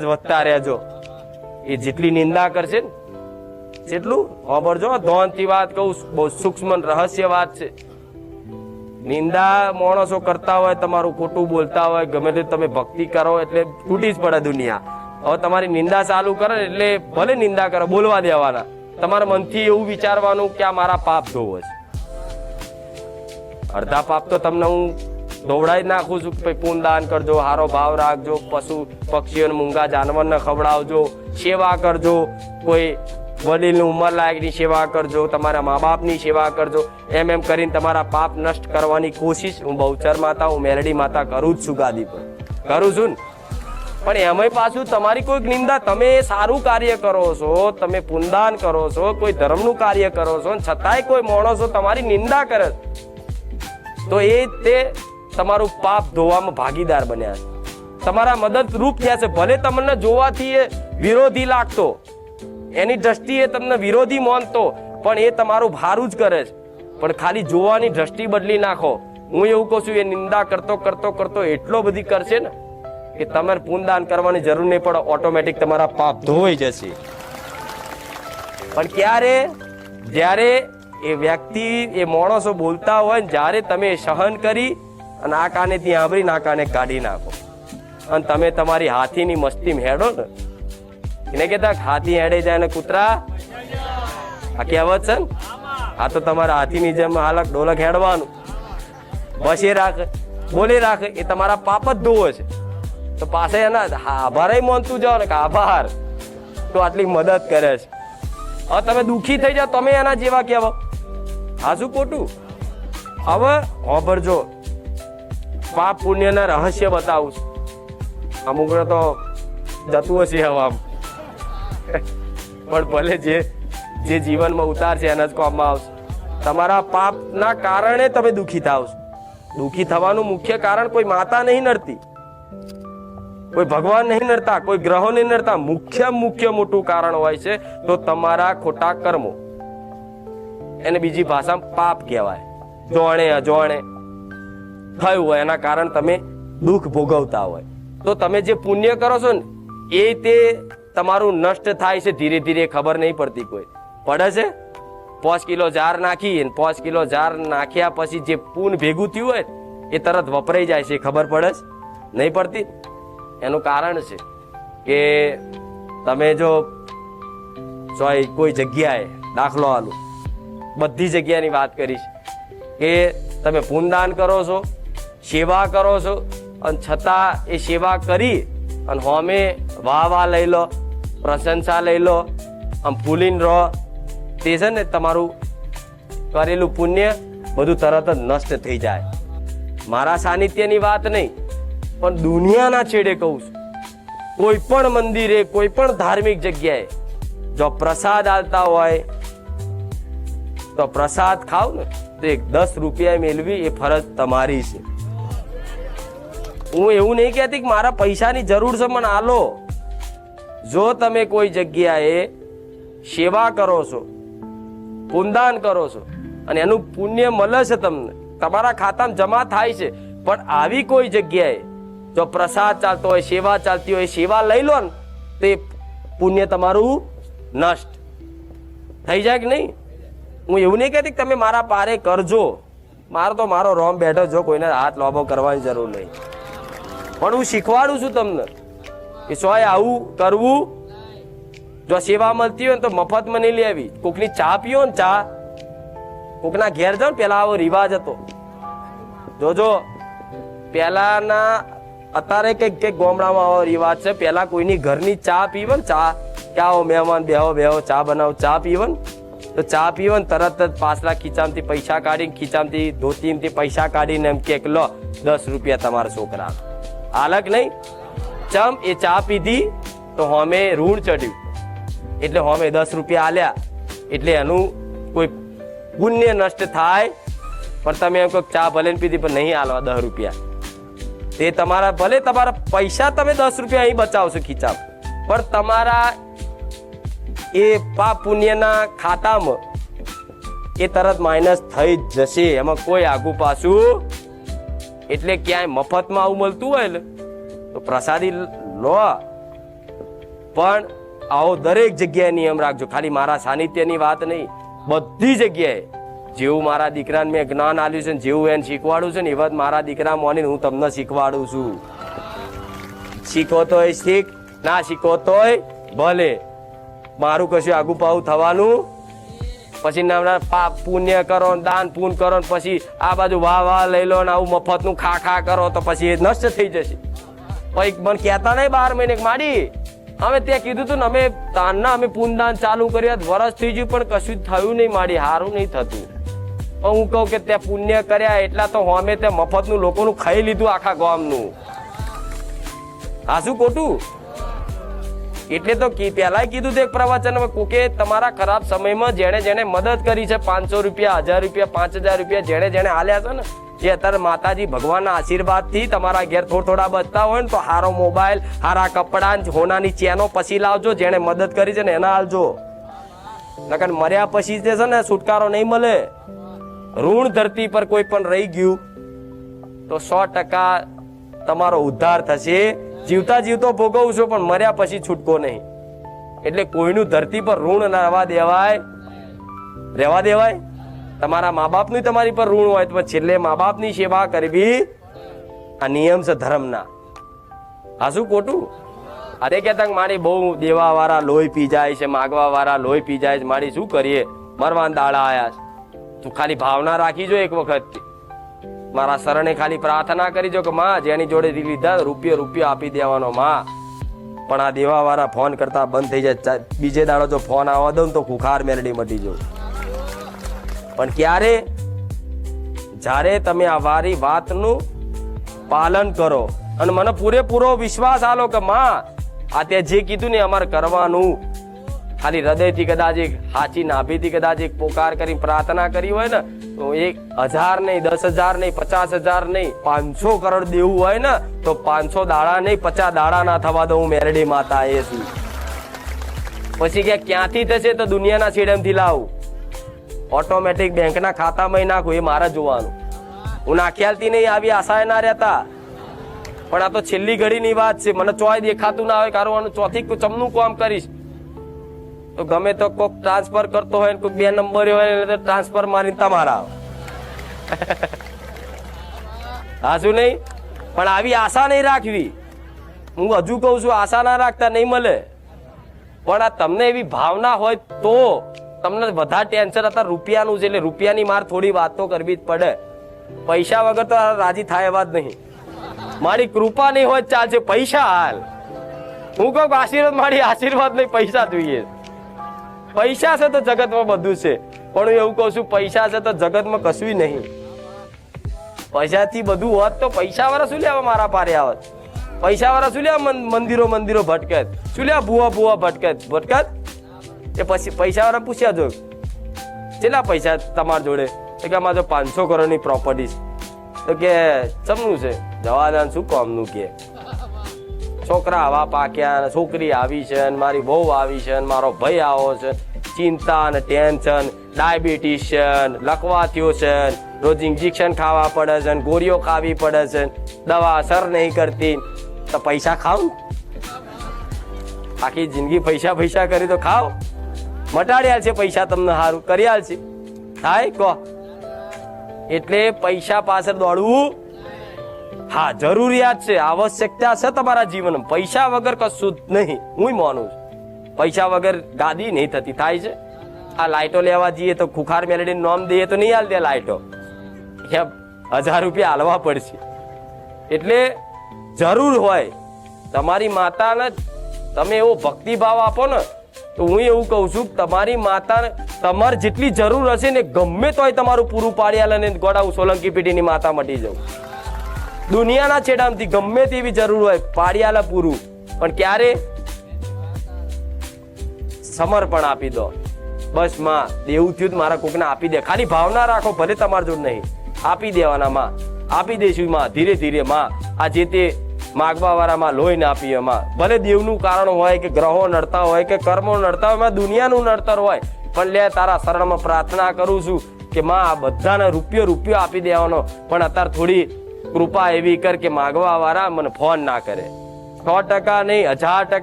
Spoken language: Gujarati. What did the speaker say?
વધતા રહેજો. એ જેટલી નિંદા કરશે ને, જેટલું સાંભળજો ધોનથી વાત કહું, બહુ સૂક્ષ્મ રહસ્ય વાત છે. નિંદા માણસો કરતા હોય, તમારું ખોટું બોલતા હોય, ગમે તે તમે ભક્તિ કરો, એટલે તૂટી જ પડે દુનિયા. હવે તમારી નિંદા ચાલુ કરે એટલે ભલે નિંદા કરો, બોલવા દેવાના. તમારા મનથી એવું વિચારવાનું કે આ મારા પાપ ધોવો છે. અડધા પાપ તો તમને હું દોવડાવી નાખું છું ભાઈ પૂન દાન કરજો, હારો ભાવ રાખજો, પશુ પક્ષીઓને મૂંગા જાનવરને ખવડાવજો, સેવા કરજો, કોઈ વડીલની ઉંમર લાયકની સેવા કરજો, તમારા મા બાપની સેવા કરજો, એમ એમ કરીને તમારા પાપ નષ્ટ કરવાની કોશિશ હું બહુચર માતા, હું મેલડી માતા કરું જ છું ગાદી પર. કરું છું ને. પણ એમાંય પાછું તમારી કોઈક નિંદા, તમે સારું કાર્ય કરો છો, તમે પુનદાન કરો છો, કોઈ ધર્મનું કાર્ય કરો છો, છતાંય કોઈ માણસો તમારી નિંદા કરે તો એ તે તમારું પાપ ધોવામાં ભાગીદાર બન્યા. છે તમારા મદદરૂપ થયા છે. ભલે તમને જોવાથી એ વિરોધી લાગતો, એની દ્રષ્ટિએ તમને વિરોધી માનતો, પણ એ તમારું ભારું જ કરે છે. પણ ખાલી જોવાની દ્રષ્ટિ બદલી નાખો. હું એવું કહું છું, એ નિંદા કરતો કરતો કરતો એટલો બધી કરશે ને, કે તમારે પૂનદાન કરવાની જરૂર નહીં પડે. ઓટોમેટિક તમારા પાપ ધોવાઈ જશે. પણ ક્યારે? જ્યારે એ વ્યક્તિ, એ માણસો બોલતા હોય ને, જ્યારે તમે સહન કરી અને આ કાને ત્યાં આંબરી, ના કાને કાઢી નાખો. અને તમે તમારી હાથીની મસ્તી હેડો ને. એને કહેતા હાથી હેડે જાય ને કૂતરા. આ કહેવત છે ને? આ તો તમારા હાથીની જેમ હાલક ડોલક હેડવાનું. બસ એ રાખે, બોલી રાખે, એ તમારા પાપ જ ધોવો છે. તો પાસે એના આભાર માનતું જાઓ ને કે આભાર. તો આટલી મદદ કરે છે. હવે તમે દુઃખી થઈ જાઓ, તમે એના જેવા કહેવા. હા શું ખોટું. હવે હોભરજો. પાપ પુણ્યના રહસ્ય બતાવું છું. અમુક તો જતું હશે હવામાં. પણ ભલે જે જે જીવનમાં ઉતાર છે એના જ કોમમાં આવશે. તમારા પાપના કારણે તમે દુઃખી થાવ છો. દુઃખી થવાનું મુખ્ય કારણ કોઈ માતા નહીં નડતી. કોઈ ભગવાન નહીં નડતા, કોઈ ગ્રહો નહીં નડતા. મુખ્ય મુખ્ય મોટું કારણ હોય છે તો તમારા ખોટા કર્મો. એને બીજી ભાષામાં પાપ કહેવાય. જોણે, અજોણે. થયું હોય, એના કારણ તમે દુઃખ ભોગવતા હોય. તો તમે જે પુણ્ય કરો છો ને, એ તે તમારું નષ્ટ થાય છે, ધીરે ધીરે ખબર નહીં પડતી કોઈ. પડે છે? પાંચ કિલો જાર નાખી પાંચ કિલો જાર નાખ્યા પછી જે પૂન ભેગું થયું હોય એ તરત વપરાઈ જાય છે ખબર પડે છે? નહીં પડતી? એનું કારણ છે કે તમે જો સોય કોઈ જગ્યાએ દાખલો આલું, બધી જગ્યાની વાત કરીશ કે તમે પૂનદાન કરો છો સેવા કરો છો અને છતાં એ સેવા કરી અને હોમે વાહ વાહ લઈ લો, પ્રશંસા લઈ લો, આમ ફૂલીને રહો. તે છે ને તમારું કરેલું પુણ્ય બધું તરત જ નષ્ટ થઈ જાય. મારા સાનિધ્યની વાત નહીં, પણ દુનિયાના છેડે કહું છું. કોઈ પણ મંદિરે, કોઈ પણ ધાર્મિક જગ્યાએ જો પ્રસાદ આલતા હોય, તો પ્રસાદ ખાવ ને, તો એક દસ રૂપિયા મેળવી એ ફરજ તમારી છે. હું એવું નહીં કહેતી કે મારા પૈસાની જરૂર છે, મને આલો. જો તમે કોઈ જગ્યાએ સેવા કરો છો, પુનદાન કરો છો, અને એનું પુણ્ય મળે છે તમને, તમારા ખાતામાં જમા થાય છે, પણ આવી કોઈ જગ્યાએ જો પ્રસાદ ચાલતો હોય, સેવા ચાલતી હોય, સેવા લઈ લો ને, તો પુણ્ય તમારું નષ્ટ. થઈ જાય કે નહીં? હું એવું નહીં કહેતી તમે મારા પારે કરજો. મારો તો મારો રોમ બેઠો જો કોઈને હાથ લોભો કરવાની જરૂર નહીં. પણ હું શીખવાડું છું તમને કે સોય આવું કરવું. જો સેવા મળતી હોય ને તો મફતમાં નહીં લેવી કોકની ચા પીઓ ને ચા. કોકના ઘેર જાઓ ને પેલા આવો રિવાજ હતો. જોજો પહેલાના અત્યારે કંઈક કંઈક ગામડામાં આવો રિવાજ છે. પેલા કોઈની ઘરની ચા પીવે ને ચા. કે આવો મહેમાન બેહો બેહો, ચા બનાવો, ચા પીવે તો ચા પીવે ને તરત જ પાછલા ખીચામથી પૈસા કાઢીને ખીચામથી ધોતીમાંથી પૈસા કાઢીને એમ કે લો, દસ રૂપિયા તમારા છોકરા હાલક નહીં. ચમ, એ ચા પીધી તો હોમે ઋણ ચડ્યું. એટલે હોમે દસ રૂપિયા આલ્યા. એટલે એનું કોઈ પુણ્ય નષ્ટ થાય. પણ તમે એમ કહો ચા ભલે પીધી, પણ નહીં આલવા દસ રૂપિયા. તે તમારા, ભલે તમારા પૈસા તમે દસ રૂપિયા અહીં બચાવશો ખીચા પણ તમારા એ પાપ પુણ્યના ખાતામાં એ તરત માઇનસ થઈ જ જશે. એમાં કોઈ આગુ પાછું એટલે ક્યાંય મફતમાં આવું મળતું હોય ને, તો પ્રસાદી લો પણ આવો દરેક જગ્યાએ નિયમ રાખજો. ખાલી મારા સાનિધ્યની વાત નહીં, બધી જગ્યાએ. જેવું મારા દીકરાને મેં જ્ઞાન આપ્યું છે ને, જેવું એને શીખવાડું છે ને, એવા જ મારા દીકરા મોની હું તમને શીખવાડું છું. શીખો તોય શીખ, ના શીખો તોય ભલે. મારું કશું આગુ પાવું થવાનું પછી પાપ પુણ્ય કરો, દાન પૂન કરો પછી આ બાજુ વાહ વાહ લઈ લો ને આવું મફતનું ખા ખા કરો તો પછી એ નષ્ટ થઈ જશે. પછી મને કહેતા નહીં બાર મહિને માડી, અમે ત્યાં કીધું હતું ને અમે તાનના અમે પૂનદાન ચાલુ કર્યા વરસ થઈ ગયું, પણ કશું થયું નહીં માડી સારું નહીં થતું. હું કહું કે ત્યાં પુણ્ય કર્યા, એટલા તો હોમે ત્યાં મફતનું લોકોનું ખાઈ લીધું આખા ગામનું. હા, શું ખોટું? એટલે તો કી- કીધું હતું એક પ્રવચનમાં કે તમારા ખરાબ સમયમાં જેણે જેણે મદદ કરી છે, પાંચસો રૂપિયા, હજાર રૂપિયા, પાંચ હજાર રૂપિયા, જેણે જેણે હાલ્યા છે ને, એ અત્યારે માતાજી ભગવાનના આશીર્વાદથી તમારા ઘેર થોડા થોડા બચતા હોય ને, તો હારો મોબાઈલ, હારા કપડાં હોનાની ચેનો પછી લાવજો, જેણે મદદ કરી છે ને, એના હાલજો નકર મર્યા પછી જે છે ને, છુટકારો નહીં મળે. ઋણ ધરતી પર કોઈ પણ રહી ગયું, તો સો ટકા તમારો ઉદ્ધાર થશે. જીવતા જીવતો ભોગવશો પણ મર્યા પછી છૂટકો નહીં. એટલે કોઈનું ધરતી પર ઋણ ના રહેવા દેવાય. રહેવા દેવાય? તમારા મા બાપનું તમારી પર ઋણ હોય તો છેલ્લે મા બાપની સેવા કરવી આ નિયમ છે ધર્મના. આ શું ખોટું? અરે કહેતા મારી બહુ દેવા વાળા લોહી પી જાય છે માગવા વાળા લોહી પી જાય છે, મારી શું કરીએ? મરવાન દાડા આયા છે. તું ખાલી ભાવના રાખી જો એક વખત. મારા શરણે ખાલી પ્રાર્થના કરી જો કે માં, જેની જોડે લીધા રૂપિયો રૂપિયો આપી દેવાનો માં. પણ આ દેવાવાળા ફોન કરતા બંધ થઈ જાય. બીજે દાડો જો ફોન આવવા દઉં તો ખુખાર મેલડી મટી જવું. પણ ક્યારે? જ્યારે તમે આ વારી વાતનું પાલન કરો અને મને પૂરેપૂરો વિશ્વાસ આલો કે માં, આ તે જે કીધું ને અમારે કરવાનું. ખાલી હૃદયથી કદાચ એક હાચી નાભીથી કદાચ એક પોકાર કરી પ્રાર્થના કરી હોય ને તો એક હજાર નહીં, દસ હજાર નહીં, પચાસ હજાર નહીં, પાંચસો કરોડ દેવું હોય ને, તો પાંચસો દાડા નહીં, પચાસ દાડા ના થવા દઉં મેરડી માતા એ શું પછી કે ક્યાંથી થશે તો દુનિયાના છેડેમથી લાવું? ઓટોમેટિક બેંકના ખાતામાં નાખું, એ મારે જોવાનું. હું નાખ્યાલથી નહીં આવી, આશાએ ના રહેતા. પણ આ તો છેલ્લી ઘડીની વાત છે, મને ચોય દેખાતું ના હોય, કારણ ચોથી ચમનું કામ કરીશ. તો ગમે તો કોક ટ્રાન્સફર કરતો હોય ને કોઈ બે નંબર હોય તો ટ્રાન્સફર મારી તમારા હાજુ હા શું નહીં? પણ આવી આશા નહીં રાખવી. હું હજુ કહું છું આશા ના રાખતા નહીં મળે. પણ આ તમને એવી ભાવના હોય તો તમને વધારે ટેન્શન હતા રૂપિયાનું છે એટલે રૂપિયાની માર થોડી વાતો કરવી જ પડે. પૈસા વગર તો રાજી થાય એવા જ નહીં. મારી કૃપા નહીં હોય ચાલશે પૈસા હાલ. હું કહું આશીર્વાદ મારી આશીર્વાદ નહીં પૈસા જોઈએ. પૈસા છે તો જગતમાં બધું છે. પણ હું એવું કહું છું, પૈસા છે તો જગતમાં કશું નહીં. પૈસાથી બધું હોત તો પૈસા વાળા શું લેવા મારા પારે આવત? પૈસા વાળા શું લેવા મંદિરો મંદિરો ભટકેત? શું લેવા ભૂવા ભૂવા ભટકેત? ભટકેત? એ પછી પૈસા વાળા પૂછ્યા જો કેટલા પૈસા તમારા જોડે? તો કે અમારે પાંચસો કરોડની પ્રોપર્ટી તો કે, ચમનું છે? જવાદાન શું કોમનું કે? છોકરા આવા પાક્યા ને છોકરી આવી છે મારી બહુ આવી છે ને મારો ભાઈ આવો છે. ચિંતા ને ટેન્શન, ડાયાબિટીસ છે લકવા થયો છે રોજ ઇન્જેક્શન ખાવા પડે છે ને ગોળીઓ ખાવી પડે છે દવા અસર નહીં કરતી. તો પૈસા ખાવ. આખી જિંદગી પૈસા પૈસા કરી તો ખાવ. મટાડ્યા છે પૈસા તમને સારું કર્યા છે. થાય, કહો. એટલે પૈસા પાછળ દોડવું હા, જરૂરિયાત છે, આવશ્યકતા છે તમારા જીવનમાં. પૈસા વગર કશું જ નહીં. હું માનું છું. પૈસા વગર ગાદી નહીં થતી. થાય છે? આ લાઈટો લેવા જઈએ તો ખુખાર મેલેડી નોમ દઈએ તો નહીં હાલ દે એમ હજાર રૂપિયા હાલવા પડશે. એટલે જરૂર હોય, તમારી માતાને તમે એવો ભક્તિભાવ આપો ને, તો હું એવું કહું છું કે તમારી માતાને તમારે જેટલી જરૂર હશે ને ગમે તોય તમારું પૂરું પાડી આલે ને ગોડા સોલંકી પેઢીની માતા મટી જાઉં. દુનિયાના છેડામાંથી ગમે તેવી જરૂર હોય, પાડિયાલા પૂરું. પણ ક્યારે? સમર્પણ આપી દો. બસમાં, દેવું થયું મારા કોકને આપી દે. ખાલી ભાવના રાખો, ભલે તમારા જોડ નહીં. આપી દેવાના માં. આપી દઈશું માં. ધીરે ધીરે માં. આ જે તે માગવા વાળામાં લોહીને આપીએ માં. ભલે દેવનું કારણ હોય કે ગ્રહો નડતા હોય કે કર્મો નડતા હોય, એમાં દુનિયાનું નડતર હોય. પણ લે, તારા શરણમાં પ્રાર્થના કરું છું કે માં આ બધાને રૂપિયો રૂપિયો આપી દેવાનો. પણ અત્યારે થોડી કૃપા એવી કર કે માગવા વાળા મને ફોન ના કરે. સો ટકા નહીં, હજાર ટકા